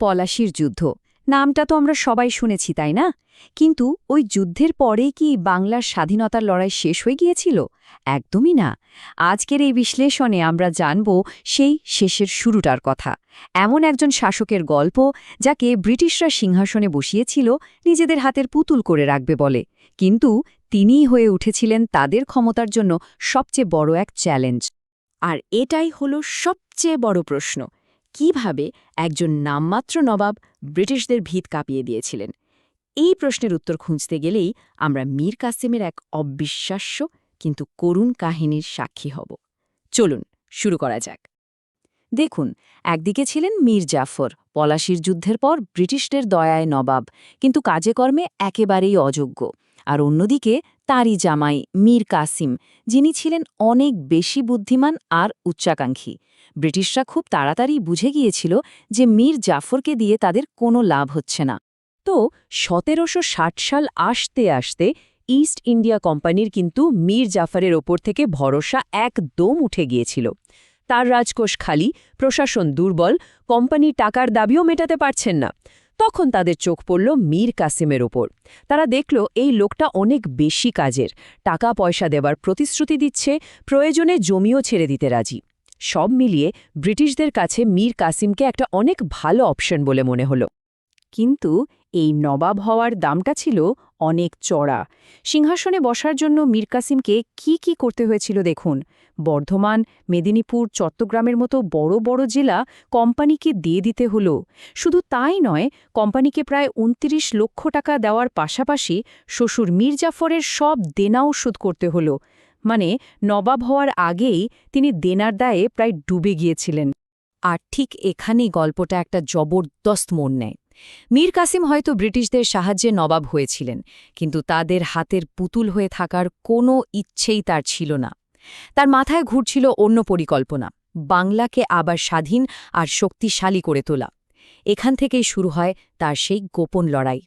পলাশির যুদ্ধ। নামটা তো আমরা সবাই শুনেছি, তাই না? কিন্তু ওই যুদ্ধের পরে কি বাংলার স্বাধীনতার লড়াই শেষ হয়ে গিয়েছিল? একদমই না। আজকের এই বিশ্লেষণে আমরা জানব সেই শেষের শুরুটার কথা। এমন একজন শাসকের গল্প যাকে ব্রিটিশরা সিংহাসনে বসিয়েছিল, নিজেদের হাতের পুতুল করে রাখবে বলে। কিন্তু তিনিই হয়ে উঠেছিলেন তাদের ক্ষমতার জন্য সবচেয়ে বড় এক চ্যালেঞ্জ। আর এটাই হলো সবচেয়ে বড় প্রশ্ন। কীভাবে একজন নামমাত্র নবাব ব্রিটিশদের ভিত কাঁপিয়ে দিয়েছিলেন? এই প্রশ্নের উত্তর খুঁজতে গেলেই আমরা মীর কাসেমের এক অবিশ্বাস্য কিন্তু করুণ কাহিনীর সাক্ষী হব। চলুন, শুরু করা যাক। দেখুন, একদিকে ছিলেন মীর জাফর, পলাশির যুদ্ধের পর ব্রিটিশদের দয়ায় নবাব, কিন্তু কাজে কর্মে একেবারেই অযোগ্য। আর অন্যদিকে তাঁরই জামাই মীর কাসিম, যিনি ছিলেন অনেক বেশি বুদ্ধিমান আর উচ্চাকাঙ্ক্ষী। ব্রিটিশরা খুব তাড়াতাড়ি বুঝে গিয়েছিল যে মীর জাফরকে দিয়ে তাদের কোনো লাভ হচ্ছে না। তো সতেরোশো ষাট সাল আসতে আসতে ইস্ট ইন্ডিয়া কোম্পানির কিন্তু মীর জাফরের ওপর থেকে ভরসা একদম উঠে গিয়েছিল। তার রাজকোষ খালি, প্রশাসন দুর্বল, কোম্পানি টাকার দাবিও মেটাতে পারছেন না। তখন তাদের চোখ পড়ল মীর কাসিমের ওপর তারা দেখল, এই লোকটা অনেক বেশি কাজের। টাকা পয়সা দেবার প্রতিশ্রুতি দিচ্ছে, প্রয়োজনে জমিও ছেড়ে দিতে রাজি। সব মিলিয়ে ব্রিটিশদের কাছে মীর কাসিমকে একটা অনেক ভালো অপশন বলে মনে হলো। কিন্তু এই নবাব হওয়ার দামটা ছিল অনেক চড়া। সিংহাসনে বসার জন্য মীর কাসিমকে কি কি করতে হয়েছিল দেখুন। বর্ধমান, মেদিনীপুর, চট্টগ্রামের মতো বড় বড় জেলা কোম্পানিকে দিয়ে দিতে হলো। শুধু তাই নয়, কোম্পানিকে প্রায় উনত্রিশ লক্ষ টাকা দেওয়ার পাশাপাশি শ্বশুর মীর জাফরের সব দেনাও শোধ করতে হলো। মানে নবাব হওয়ার আগেই তিনি দেনার দায়ে প্রায় ডুবে গিয়েছিলেন। আর ঠিক এখানেই গল্পটা একটা জবরদস্ত মন নেয়। মীর কাসিম হয়তো ব্রিটিশদের সাহায্যে নবাব হয়েছিলেন, কিন্তু তাদের হাতের পুতুল হয়ে থাকার কোনো ইচ্ছেই তার ছিল না। তার মাথায় ঘুরছিল অন্য পরিকল্পনা, বাংলাকে আবার স্বাধীন আর শক্তিশালী করে তোলা। এখান থেকেই শুরু হয় তার সেই গোপন লড়াই।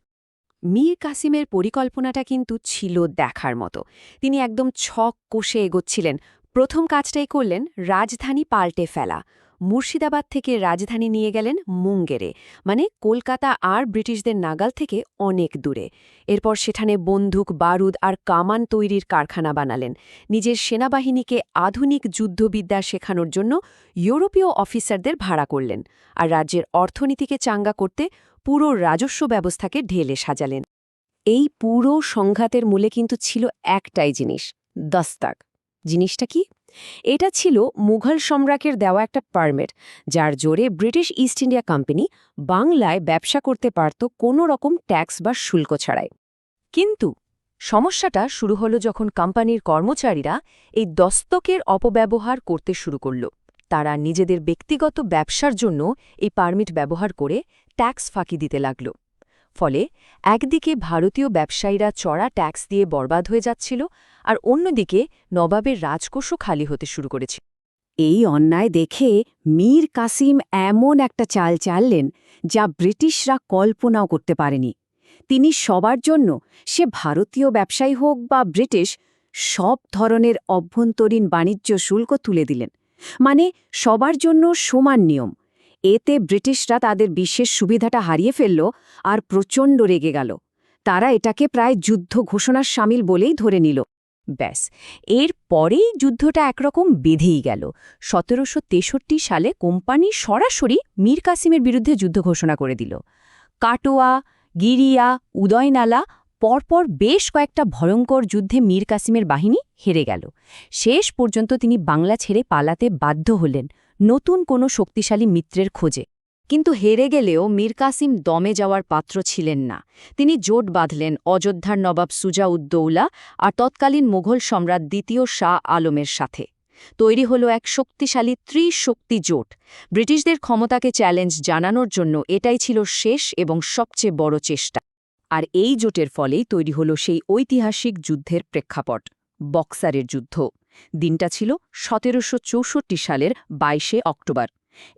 মীর কাসিমের পরিকল্পনাটা কিন্তু ছিল দেখার মতো। তিনি একদম ছক কষে এগোচ্ছিলেন। প্রথম কাজটাই করলেন রাজধানী পাল্টে ফেলা। মুর্শিদাবাদ থেকে রাজধানী নিয়ে গেলেন মুঙ্গেরে মানে কলকাতা আর ব্রিটিশদের নাগাল থেকে অনেক দূরে। এরপর সেখানে বন্দুক, বারুদ আর কামান তৈরির কারখানা বানালেন। নিজের সেনাবাহিনীকে আধুনিক যুদ্ধবিদ্যা শেখানোর জন্য ইউরোপীয় অফিসারদের ভাড়া করলেন আর রাজ্যের অর্থনীতিকে চাঙ্গা করতে পুরো রাজস্ব ব্যবস্থাকে ঢেলে সাজালেন। এই পুরো সংঘাতের মূলে কিন্তু ছিল একটাই জিনিস, দস্তাক। জিনিসটা কি? এটা ছিল মুঘল সম্রাটের দেওয়া একটা পারমিট, যার জোরে ব্রিটিশ ইস্ট ইন্ডিয়া কোম্পানি বাংলায় ব্যবসা করতে পারত কোনো রকম ট্যাক্স বা শুল্ক ছাড়াই। কিন্তু সমস্যাটা শুরু হলো যখন কোম্পানির কর্মচারীরা এই দস্তকের অপব্যবহার করতে শুরু করল। তারা নিজেদের ব্যক্তিগত ব্যবসার জন্য এই পারমিট ব্যবহার করে ট্যাক্স ফাঁকি দিতে লাগল। ফলে একদিকে ভারতীয় ব্যবসায়ীরা চড়া ট্যাক্স দিয়ে বরবাদ হয়ে যাচ্ছিল আর অন্যদিকে নবাবের রাজকোষও খালি হতে শুরু করেছে। এই অন্যায় দেখে মীর কাসিম এমন একটা চাল চাললেন যা ব্রিটিশরা কল্পনাও করতে পারেনি। তিনি সবার জন্য সে ভারতীয় ব্যবসায়ী হোক বা ব্রিটিশ, সব ধরনের অভ্যন্তরীণ বাণিজ্য শুল্ক তুলে দিলেন। মানে সবার জন্য সমান নিয়ম। এতে ব্রিটিশরা তাদের বিশেষ সুবিধাটা হারিয়ে ফেলল আর প্রচণ্ড রেগে গেল। তারা এটাকে প্রায় যুদ্ধ ঘোষণার সামিল বলেই ধরে নিল। ব্যাস, এর পরেই যুদ্ধটা একরকম বেঁধেই গেল। সতেরোশো তেষট্টি সালে কোম্পানি সরাসরি মীর কাসিমের বিরুদ্ধে যুদ্ধ ঘোষণা করে দিল। কাটোয়া, গিরিয়া, উদয়নালা, পরপর বেশ কয়েকটা ভয়ঙ্কর যুদ্ধে মীর কাসিমের বাহিনী হেরে গেল। শেষ পর্যন্ত তিনি বাংলা ছেড়ে পালাতে বাধ্য হলেন। নতুন কোনো শক্তিশালী মিত্রের খোঁজে। কিন্তু হেরে গেলেও মীর কাসিম দমে যাওয়ার পাত্র ছিলেন না। তিনি জোট বাঁধলেন অযোধ্যার নবাব সুজাউদ্দৌলা আর তৎকালীন মুঘল সম্রাট দ্বিতীয় শাহ আলমের সাথে। তৈরি হল এক শক্তিশালী ত্রিশক্তি জোট। ব্রিটিশদের ক্ষমতাকে চ্যালেঞ্জ জানানোর জন্য এটাই ছিল শেষ এবং সবচেয়ে বড় চেষ্টা। আর এই জোটের ফলেই তৈরি হল সেই ঐতিহাসিক যুদ্ধের প্রেক্ষাপট, বক্সারের যুদ্ধ। দিনটা ছিল সতেরোশো চৌষট্টি সালের বাইশে অক্টোবর।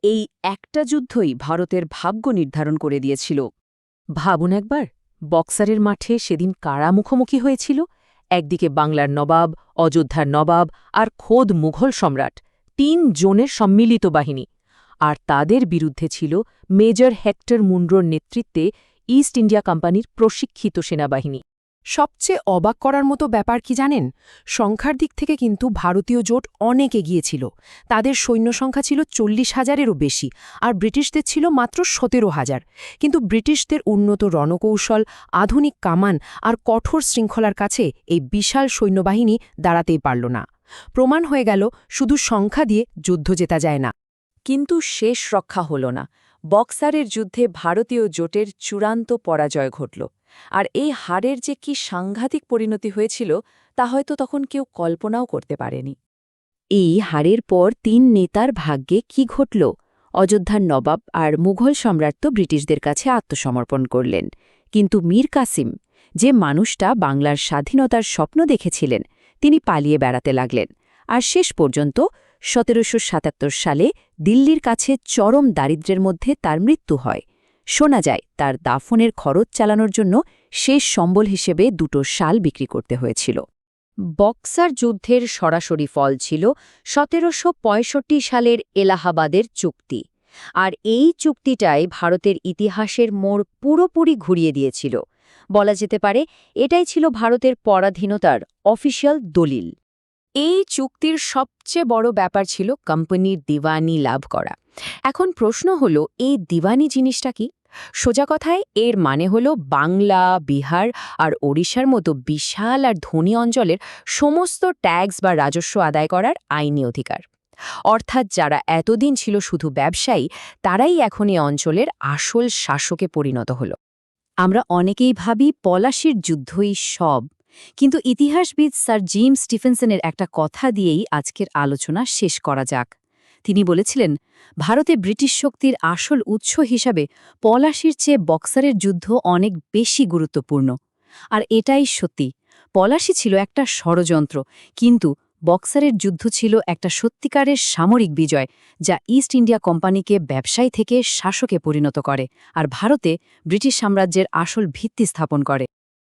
এই একটা যুদ্ধই ভারতের ভাগ্য নির্ধারণ করে দিয়েছিল। ভাবুন একবার, বক্সারের মাঠে সেদিন কারা মুখোমুখি হয়েছিল? একদিকে বাংলার নবাব, অযোধ্যার নবাব আর খোদ মুঘল সম্রাট, তিন জনের সম্মিলিত বাহিনী। আর তাদের বিরুদ্ধে ছিল মেজর হেক্টর মুন্ড্রোর নেতৃত্বে ইস্ট ইন্ডিয়া কোম্পানির প্রশিক্ষিত সেনাবাহিনী। সবচেয়ে অবাক করার মতো ব্যাপার কি জানেন? সংখ্যার দিক থেকে কিন্তু ভারতীয় জোট অনেক এগিয়েছিল তাদের সৈন্য সংখ্যা ছিল চল্লিশ হাজারেরও বেশি আর ব্রিটিশদের ছিল মাত্র সতেরো হাজার। কিন্তু ব্রিটিশদের উন্নত রণকৌশল, আধুনিক কামান আর কঠোর শৃঙ্খলার কাছে এই বিশাল সৈন্যবাহিনী দাঁড়াতেই পারল না। প্রমাণ হয়ে গেল, শুধু সংখ্যা দিয়ে যুদ্ধ জেতা যায় না। কিন্তু শেষ রক্ষা হল না। বক্সারের যুদ্ধে ভারতীয় জোটের চূড়ান্ত পরাজয় ঘটল। আর এই হারের যে কি সাংঘাতিক পরিণতি হয়েছিল, তা হয়তো তখন কেউ কল্পনাও করতে পারেনি। এই হারের পর তিন নেতার ভাগ্যে কি ঘটল? অযোধ্যার নবাব আর মুঘল সম্রাট তো ব্রিটিশদের কাছে আত্মসমর্পণ করলেন। কিন্তু মীর কাসিম, যে মানুষটা বাংলার স্বাধীনতার স্বপ্ন দেখেছিলেন, তিনি পালিয়ে বেড়াতে লাগলেন। আর শেষ পর্যন্ত সতেরোশো সাতাত্তর সালে দিল্লির কাছে চরম দারিদ্র্যের মধ্যে তার মৃত্যু হয়। শোনা যায়, তার দাফনের খরচ চালানোর জন্য শেষ সম্বল হিসেবে দুটো শাল বিক্রি করতে হয়েছিল। বক্সার যুদ্ধের সরাসরি ফল ছিল সতেরোশো পঁয়ষট্টি সালের এলাহাবাদের চুক্তি, আর এই চুক্তিটাই ভারতের ইতিহাসের মোড় পুরোপুরি ঘুরিয়ে দিয়েছিল। বলা যেতে পারে, এটাই ছিল ভারতের পরাধীনতার অফিসিয়াল দলিল। এই চুক্তির সবচেয়ে বড় ব্যাপার ছিল কোম্পানির দিওয়ানি লাভ করা। এখন প্রশ্ন হল, এই দিওয়ানি জিনিসটা কি? সোজা কথায় এর মানে হল বাংলা, বিহার আর ওড়িশার মতো বিশাল আর ধনী অঞ্চলের সমস্ত ট্যাক্স বা রাজস্ব আদায় করার আইনি অধিকার। অর্থাৎ যারা এতদিন ছিল শুধু ব্যবসায়ী, তারাই এখন এ অঞ্চলের আসল শাসকে পরিণত হল। আমরা অনেকেই ভাবি পলাশির যুদ্ধই সব, কিন্তু ইতিহাসবিদ স্যার জিম স্টিফেনসনের একটা কথা দিয়েই আজকের আলোচনা শেষ করা যাক। তিনি বলেছিলেন, ভারতে ব্রিটিশ শক্তির আসল উৎস হিসাবে পলাশির চেয়ে বক্সারের যুদ্ধ অনেক বেশি গুরুত্বপূর্ণ। আর এটাই সত্যি, পলাশি ছিল একটা ষড়যন্ত্র, কিন্তু বক্সারের যুদ্ধ ছিল একটা সত্যিকারের সামরিক বিজয়, যা ইস্ট ইন্ডিয়া কোম্পানিকে ব্যবসায়ী থেকে শাসকে পরিণত করে, আর ভারতে ব্রিটিশ সাম্রাজ্যের আসল ভিত্তি স্থাপন করে।